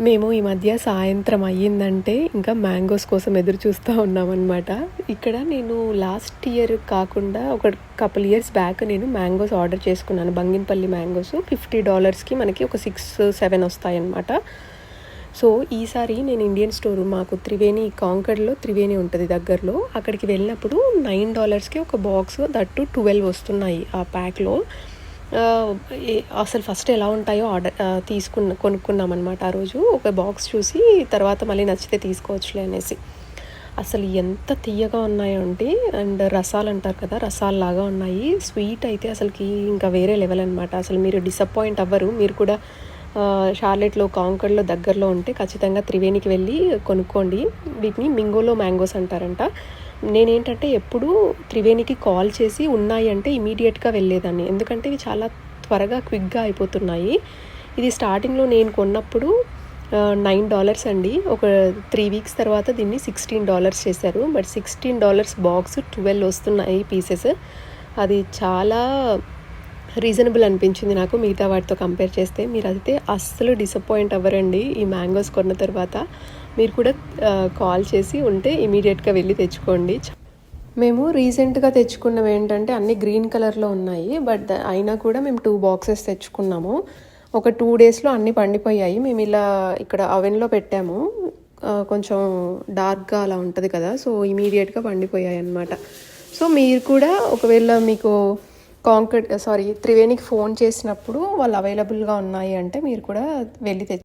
మేము ఈ మధ్య సాయంత్రం అయ్యిందంటే ఇంకా మ్యాంగోస్ కోసం ఎదురు చూస్తూ ఉన్నామన్నమాట. ఇక్కడ నేను లాస్ట్ ఇయర్ కాకుండా ఒక కపుల్ ఇయర్స్ బ్యాక్ నేను మ్యాంగోస్ ఆర్డర్ చేసుకున్నాను. బంగినపల్లి మ్యాంగోస్ ఫిఫ్టీ డాలర్స్కి మనకి ఒక సిక్స్ సెవెన్ వస్తాయన్నమాట. సో ఈసారి నేను ఇండియన్ స్టోర్ మాకు త్రివేణి కాంకర్లో త్రివేణి ఉంటుంది దగ్గరలో. అక్కడికి వెళ్ళినప్పుడు నైన్ డాలర్స్కి ఒక బాక్స్ దట్టు ట్వెల్వ్ వస్తున్నాయి ఆ ప్యాక్లో అసలు ఫస్ట్ ఎలా ఉంటాయో ఆర్డర్ తీసుకున్న కొనుక్కున్నాం అనమాట ఆ రోజు. ఒక బాక్స్ చూసి తర్వాత మళ్ళీ నచ్చితే తీసుకోవచ్చులే అనేసి. అసలు ఎంత తీయగా ఉన్నాయో అండ్ రసాలు అంటారు కదా రసాలు లాగా ఉన్నాయి. స్వీట్ అయితే అసలుకి ఇంకా వేరే లెవెల్ అనమాట అసలు మీరు డిసప్పాయింట్ అవ్వరు. మీరు కూడా షార్లెట్లో కాంకర్లో దగ్గరలో ఉంటే ఖచ్చితంగా త్రివేణికి వెళ్ళి కొనుక్కోండి. వీటిని మింగోలో మ్యాంగోస్ అంటారంట. నేనేంటంటే ఎప్పుడు త్రివేణికి కాల్ చేసి ఉన్నాయి అంటే ఇమీడియట్గా వెళ్ళేదాన్ని. ఎందుకంటే ఇవి చాలా త్వరగా క్విక్గా అయిపోతున్నాయి. ఇది స్టార్టింగ్లో నేను కొన్నప్పుడు నైన్ డాలర్స్ అండి. ఒక త్రీ వీక్స్ తర్వాత దీన్ని సిక్స్టీన్ డాలర్స్ చేశారు. But sixteen dollars box twelve వస్తున్నాయి పీసెస్. అది చాలా రీజనబుల్ అనిపించింది నాకు మిగతా వాటితో కంపేర్ చేస్తే. మీరు అయితే అస్సలు డిసప్పాయింట్ అవ్వరండి ఈ మ్యాంగోస్ కొన్న తర్వాత. మీరు కూడా కాల్ చేసి ఉంటే ఇమీడియట్గా వెళ్ళి తెచ్చుకోండి. మేము రీసెంట్గా తెచ్చుకున్నవి ఏంటంటే అన్ని గ్రీన్ కలర్లో ఉన్నాయి. బట్ అయినా కూడా మేము టూ బాక్సెస్ తెచ్చుకున్నాము. ఒక టూ డేస్లో అన్నీ పండిపోయాయి. మేము ఇలా ఇక్కడ అవెన్లో పెట్టాము. కొంచెం డార్క్గా అలా ఉంటుంది కదా. సో ఇమీడియట్గా పండిపోయాయి అన్నమాట సో మీరు కూడా ఒకవేళ మీకు కాంక్రీట్ సారీ త్రివేణికి ఫోన్ చేసినప్పుడు వాళ్ళు అవైలబుల్గా ఉన్నాయి అంటే మీరు కూడా వెళ్ళి తెచ్చు